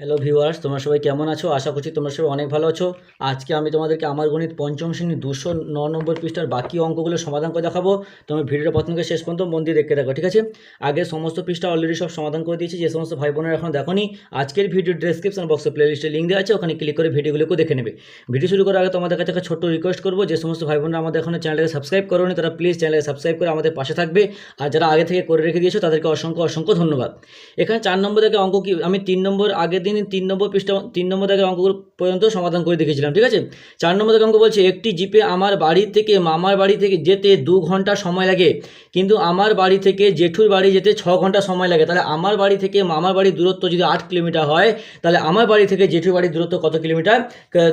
Hello viewers তোমরা সবাই কেমন আছো? আশা করছি তোমরা সবাই অনেক ভালো আছো। আজকে আমি তোমাদেরকে আমার গণিত পঞ্চম শ্রেণি দুশো ন নম্বর পৃষ্ঠার বাকি অঙ্কগুলো সমাধান করে দেখাবো। তোমরা ভিডিওটা প্রথমকে শেষ পর্যন্ত মন দিয়ে দেখতে থাকো, ঠিক আছে? আগে সমস্ত পৃষ্ঠা অলরেডি সব সমাধান করে দিয়েছি, যে সমস্ত ভাই বোনেরা এখন দেখোনি, আজকের ভিডিও ডেসক্রিপশন বক্সে প্লেলিস্টে লিঙ্ক দেওয়া আছে, ওখানে ক্লিক করে ভিডিওগুলোকে দেখে নেবে। ভিডিও শুরু করার আগে তোমাদের কাছে একটা ছোট্ট রিকোয়েস্ট করব, যে সমস্ত ভাই বোনরা আমাদের এখনও চ্যানেলকে সাবস্ক্রাইব করোনি, তারা প্লিজ চ্যানেলকে সাবস্ক্রাইব করে আমাদের পাশে থাকবে। আর যারা আগে থেকে করে রেখে দিয়েছ, তাদেরকে অসংখ্য অসংখ্য ধন্যবাদ। এখানে চার নম্বর থেকে অঙ্ক কি, আমি তিন নম্বর আগের দিন তিন নম্বর পৃষ্ঠা, তিন নম্বর থেকে অঙ্কগুলো পর্যন্ত সমাধান করে দেখেছিলাম, ঠিক আছে? চার নম্বর থেকে অঙ্ক বলছে, একটি জিপে আমার বাড়ি থেকে, মামার বাড়ি থেকে যেতে দু ঘণ্টা সময় লাগে, কিন্তু আমার বাড়ি থেকে জেঠুর বাড়ি যেতে ছ ঘণ্টা সময় লাগে। তাহলে আমার বাড়ি থেকে মামার বাড়ির দূরত্ব যদি আট কিলোমিটার হয়, তাহলে আমার বাড়ি থেকে জেঠুর বাড়ির দূরত্ব কত কিলোমিটার?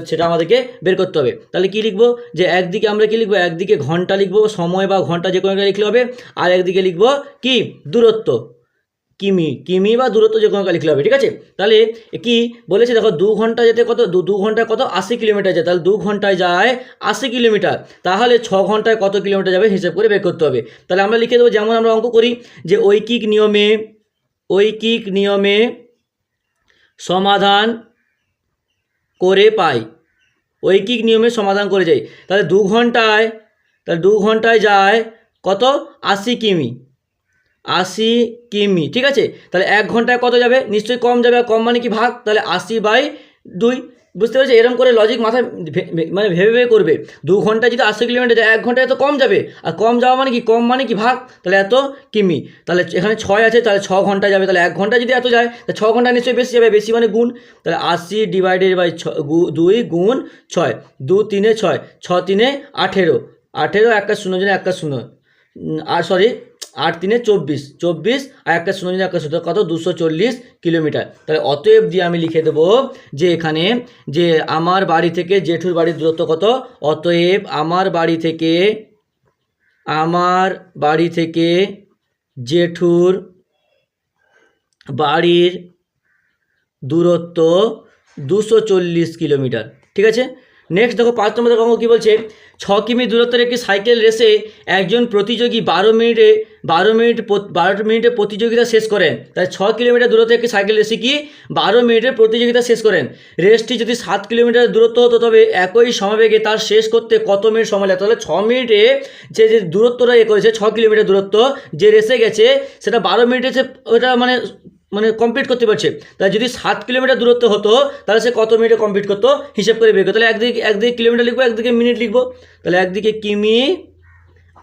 সেটা আমাদেরকে বের করতে হবে। তাহলে কি লিখব? যে একদিকে আমরা কি লিখব? একদিকে ঘণ্টা লিখব, সময় বা ঘণ্টা যে কোনো লিখলে হবে, আর একদিকে লিখব কি? দূরত্ব। কিমি কিমি বা দূরত্ব যে কোনো লিখলে হবে, ঠিক আছে? তাহলে কি বলেছে? দেখো, দু ঘণ্টা যেতে কত, দু ঘন্টায় কত? আশি কিলোমিটার যায় তাহলে দু ঘন্টায় যায় আশি কিলোমিটার। তাহলে ছ ঘন্টায় কত কিলোমিটার যাবে হিসেব করে বের করতে হবে। তাহলে আমরা লিখে দেবো, যেমন আমরা অঙ্ক করি যে ঐকিক নিয়মে ঐকিক নিয়মে সমাধান করে পাই। ঐকিক নিয়মে সমাধান করে যাই। তাহলে দু ঘন্টায়, তাহলে দু ঘন্টায় যায় কত? আশি কিমি। আশি কিমি, ঠিক আছে? তাহলে এক ঘন্টায় কত যাবে? নিশ্চয়ই কম যাবে। আর কম মানে কি ভাগ? তাহলে আশি বাই দুই। বুঝতে পেরেছি? এরকম করে লজিক মাথায় মানে ভেবে ভেবে করবে। দু ঘন্টায় যদি আশি কিলোমিটার যায়, এক ঘন্টায় এত কম যাবে। আর কম যাওয়া মানে কি? কম মানে কি ভাগ? তাহলে এত কিমি। তাহলে এখানে ছয় আছে, তাহলে ছ ঘণ্টা যাবে। তাহলে এক ঘণ্টা যদি এত যায়, তাহলে ছ ঘণ্টা নিশ্চয়ই বেশি যাবে। বেশি মানে গুণ। তাহলে আশি ডিভাইডেড বাই ছ দুই গুণ ছয়। দু তিনে ছয়, ছ তিনে আঠেরো। আঠেরো একটা শূন্য জন্য একটা শূন্য। আর সরি আট তিনে চব্বিশ চব্বিশ আর একটা শূন্য একটা শূন্য কত? দুশো চল্লিশ কিলোমিটার। তাহলে অতএব দিয়ে আমি লিখে দেবো যে এখানে যে আমার বাড়ি থেকে জেঠুর বাড়ির দূরত্ব কত? অতএব আমার বাড়ি থেকে, আমার বাড়ি থেকে জেঠুর বাড়ির দূরত্ব দুশো কিলোমিটার। ঠিক আছে? নেক্সট দেখো পাঁচ নম্বর দেখো কী বলছে? ছ কিমি দূরত্বের একটি সাইকেল রেসে একজন প্রতিযোগী বারো মিনিটে, বারো মিনিট বারো মিনিটে প্রতিযোগিতা শেষ করেন। তাই ছ কিলোমিটার দূরত্বে একটি সাইকেল রেসে কি? বারো মিনিটের প্রতিযোগিতা শেষ করেন। রেসটি যদি সাত কিলোমিটার দূরত্ব হতো, তবে একই সমবেগে তার শেষ করতে কত মিনিট সময় লাগে তাহলে ছ মিনিটে যে যে দূরত্বটা এ করেছে, ছ কিলোমিটার দূরত্ব যে রেসে গেছে, সেটা বারো মিনিটে সে ওটা মানে মানে কমপ্লিট করতে পারছে। তাহলে যদি সাত কিলোমিটার দূরত্ব হতো, তাহলে সে কত মিনিটে কমপ্লিট করতো? হিসেব করে বের করতো তাহলে একদিকে একদিকে কিলোমিটার লিখব, একদিকে মিনিট লিখব। তাহলে একদিকে কিমি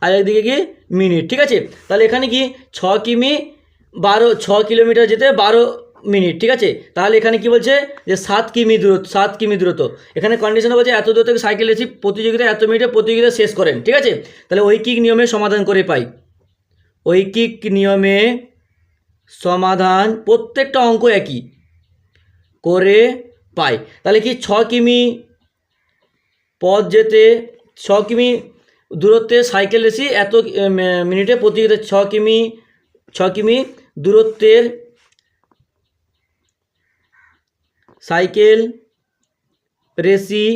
আর একদিকে কি মিনিট ঠিক আছে? তাহলে এখানে কি ছ কিমি বারো, ছ কিলোমিটার যেতে বারো মিনিট ঠিক আছে? তাহলে এখানে কি বলছে যে সাত কিমি দূরত্ব, সাত কিমি দূরত্ব। এখানে কন্ডিশন বলছে এত দূর থেকে সাইকেল রেসি প্রতিযোগিতা এত মিনিটে প্রতিযোগিতা শেষ করেন, ঠিক আছে? তাহলে ঐকিক নিয়মে সমাধান করে পাই। ঐকিক নিয়মে সমাধান প্রত্যেকটা অঙ্ক একই। করে পাই। তাহলে কি ছ কিমি পথ যেতে, ছ কিমি দূরত্বে সাইকেল রেসি, এত মিনিটে প্রতিযোগিতা ছ কিমি ছ কিমি দূরত্বের সাইকেল রেসি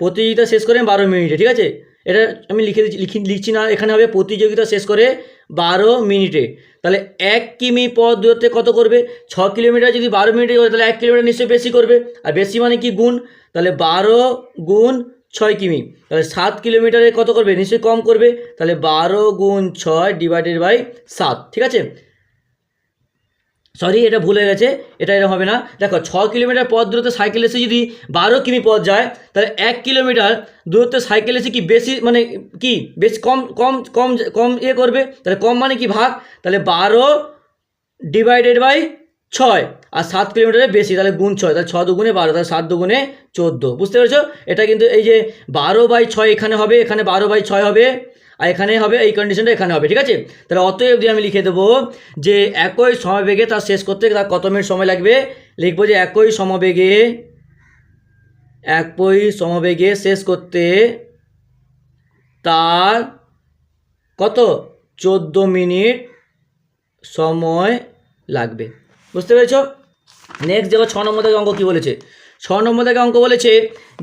প্রতিযোগিতা শেষ করেন বারো মিনিটে, ঠিক আছে? এটা আমি লিখে দিচ্ছি, লিখি, লিখছি না, এখানে হবে প্রতিযোগিতা শেষ করে বারো মিনিটে। তাহলে এক কিমি পথ দূরত্বে কত করবে? ছ কিলোমিটার যদি বারো মিনিটে করে, তাহলে এক কিলোমিটার নিশ্চয়ই বেশি করবে। আর বেশি মানে কি গুণ? তাহলে বারো গুণ ছয় কিমি। তাহলে সাত কিলোমিটারে কত করবে? নিশ্চয়ই কম করবে। তাহলে বারো গুণ ছয় ডিভাইডেড বাই সাত। ঠিক আছে? সরি এটা ভুলে গেছে। এটা এরকম হবে না। দেখো, ছ কিলোমিটার পথ দূরত্বে সাইকেল এসে যদি বারো কিমি পথ যায়, তাহলে এক কিলোমিটার দূরত্বে সাইকেল এসে কি বেশি মানে কি, বেশি কম কম কম কম ইয়ে করবে? তাহলে কম মানে কি ভাগ? তাহলে বারো ডিভাইডেড বাই ছয়। আর সাত কিলোমিটারের বেশি, তাহলে গুণ ছয়। তাহলে ছ দুগুণে বারো, তাহলে সাত দুগুণে চোদ্দ। বুঝতে পেরেছ? এটা কিন্তু এই যে বারো বাই ছয় এখানে হবে, এখানে বারো বাই ছয় হবে। আর এখানে হবে, এই কন্ডিশনটা এখানে হবে, ঠিক আছে? তাহলে অতএব দিয়ে আমি লিখে দেবো যে একই সমবেগে তার শেষ করতে তার কত মিনিট সময় লাগবে? লিখব যে একই সমবেগে একই সমবেগে শেষ করতে তার কত? চোদ্দ মিনিট সময় লাগবে। বুঝতে পেরেছ? নেক্সট দেখো ছ নম্বর থেকে অঙ্ক কী বলেছে। ছ নম্বর থেকে অঙ্ক বলেছে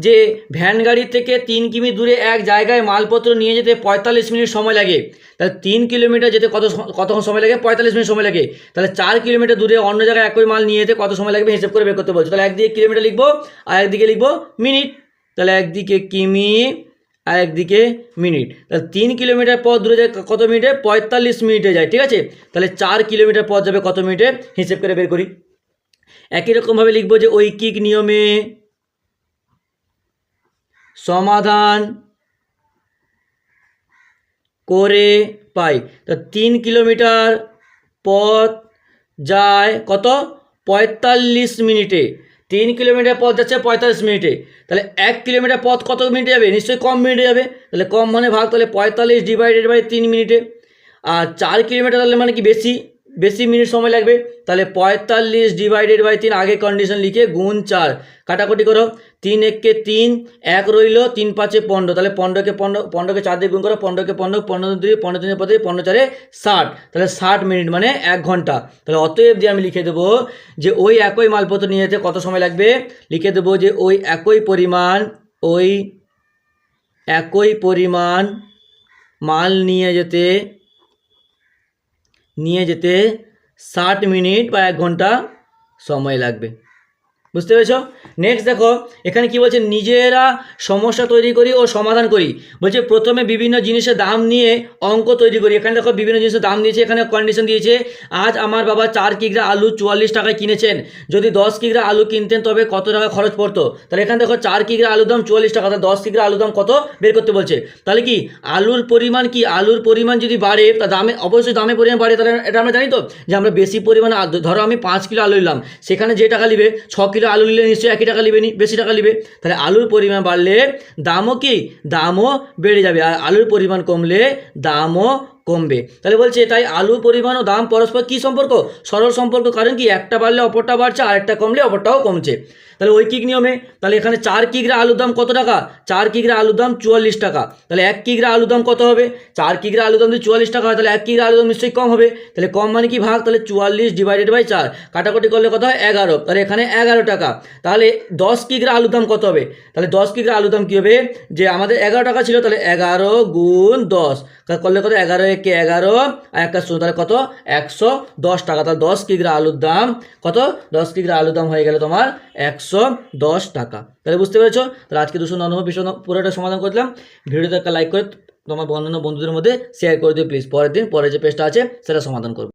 যে, ভ্যান গাড়ি থেকে তিন কিমি দূরে এক জায়গায় মালপত্র নিয়ে যেতে পঁয়তাল্লিশ মিনিট সময় লাগে। তাহলে তিন কিলোমিটার যেতে কত কতক্ষণ সময় লাগে? পঁয়তাল্লিশ মিনিট সময় লাগে। তাহলে চার কিলোমিটার দূরে অন্য জায়গায় একই মাল নিয়ে যেতে কত সময় লাগবে হিসেব করে বের করতে বলছে। তাহলে একদিকে কিলোমিটার লিখব আর একদিকে লিখব মিনিট। তাহলে একদিকে কিমি, আর একদিকে মিনিট। তাহলে তিন কিলোমিটার পথ দূরে যায় কত মিনিটে? পঁয়তাল্লিশ মিনিটে যায়, ঠিক আছে? তাহলে চার কিলোমিটার পথ যাবে কত মিনিটে? হিসেব করে বের করি। একই রকমভাবে লিখব যে ঐকিক নিয়মে সমাধান করে পাই। তা তিন কিলোমিটার পথ যায় কত? পঁয়তাল্লিশ মিনিটে। তিন কিলোমিটার পথ যাচ্ছে পঁয়তাল্লিশ মিনিটে। তাহলে এক কিলোমিটার পথ কত মিনিটে যাবে? নিশ্চয়ই কম মিনিটে যাবে। তাহলে কম মানে ভাগ, তাহলে পঁয়তাল্লিশ ডিভাইডেড বাই তিন মিনিটে। আর চার কিলোমিটার তাহলে মানে কি বেশি? বেশি মিনিট সময় লাগবে, তাহলে পঁয়তাল্লিশ ডিভাইডেড বাই তিন, আগে কন্ডিশন লিখে গুণ চার। কাটাকুটি করো, তিন এককে তিন, এক রইল, তিন পাঁচে পনেরো। তাহলে পনেরোকে পনেরো, পনেরোকে চার দিয়ে গুণ করো, পনেরোকে পনেরো পনেরো দুই, পনেরো তিনের পথে পনেরো চারে ষাট। তাহলে ষাট মিনিট মানে এক ঘণ্টা। তাহলে অতএব দিয়ে আমি লিখে দেবো যে ওই একই মালপত্র নিয়ে যেতে কত সময় লাগবে? লিখে দেবো যে ওই একই পরিমাণ, ওই একই পরিমাণ মাল নিয়ে যেতে নিয়ে যেতে ষাট মিনিট বা এক ঘণ্টা সময় লাগবে। বুঝতে পেরেছ? নেক্সট দেখো, এখানে কি বলছে? নিজেরা সমস্যা তৈরি করি ও সমাধান করি। বলছে, প্রথমে বিভিন্ন জিনিসের দাম নিয়ে অঙ্ক তৈরি করি। এখানে দেখো, বিভিন্ন জিনিসের দাম দিয়েছে, এখানে কন্ডিশন দিয়েছে। আজ আমার বাবা চার কিগ্রা আলু চুয়াল্লিশ টাকায় কিনেছেন। যদি দশ কিগ্রা আলু কিনতেন, তবে কত টাকা খরচ পড়তো? তাহলে এখানে দেখো, চার কিগ্রা আলুর দাম চুয়াল্লিশ টাকা, তাহলে দশ কিগ্রা আলুর দাম কত বের করতে বলছে? তাহলে কি, আলুর পরিমাণ কি? আলুর পরিমাণ যদি বাড়ে, তা দামে, অবশ্যই দামে পরিমাণ বাড়ে। তাহলে এটা আমরা জানি তো? যে আমরা বেশি পরিমাণে ধরো আমি পাঁচ কিলো আলু নিলাম। সেখানে যে টাকা নিবে, ছ কিলো আলু নিলে নিশ্চয়ই একই টাকা নিবে বেশি টাকা নিবে। তাহলে আলুর পরিমাণ বাড়লে দামও কি? দামও বেড়ে যাবে। আর আলুর পরিমাণ কমলে দামও কমবে। তাহলে বলছে, তাই আলুর পরিমাণ ও দাম পরস্পর কী সম্পর্ক? সরল সম্পর্ক কারণ কি? একটা বাড়লে অপরটা বাড়ছে আর একটা কমলে অপরটাও কমছে। তাহলে ঐকিক নিয়মে, তাহলে এখানে চার কিগ্রা আলুর দাম কত টাকা? চার কিগ্রা আলুর দাম চুয়াল্লিশ টাকা। তাহলে এক কিগ্রা আলুর দাম কত হবে? চার কিগ্রা আলুর দাম যদি চুয়াল্লিশ টাকা হয়, তাহলে এক কিগ্রা আলুর দাম নিশ্চয়ই কম হবে। তাহলে কম মানে কি ভাগ? তাহলে চুয়াল্লিশ ডিভাইডেড বাই চার। কাটাকুটি করলে কত হয়? এগারো। তাহলে এখানে এগারো টাকা। তাহলে দশ কিগ্রা আলুর দাম কত হবে? তাহলে দশ কিগ্রা আলুর দাম কী হবে? যে আমাদের এগারো টাকা ছিল, তাহলে এগারো গুণ দশ। করলে কত? এগারো একে এগারো, আর একটা তাহলে কত? একশো দশ টাকা। তাহলে দশ কিগ্রা আলুর দাম? কত? দশ কিগ্রা আলুর দাম হয়ে গেল তোমার একশো দশ টাকা। তাহলে বুঝতে পেরেছ? তাহলে আজকে দুশো নম্বর বিষয় পুরোটা সমাধান করলাম ভিডিওতে একটা লাইক করে তোমার অন্যান্য বন্ধুদের মধ্যে শেয়ার করে দিও প্লিজ পরের দিন পরে যে পেজটা আছে, সেটা সমাধান করব।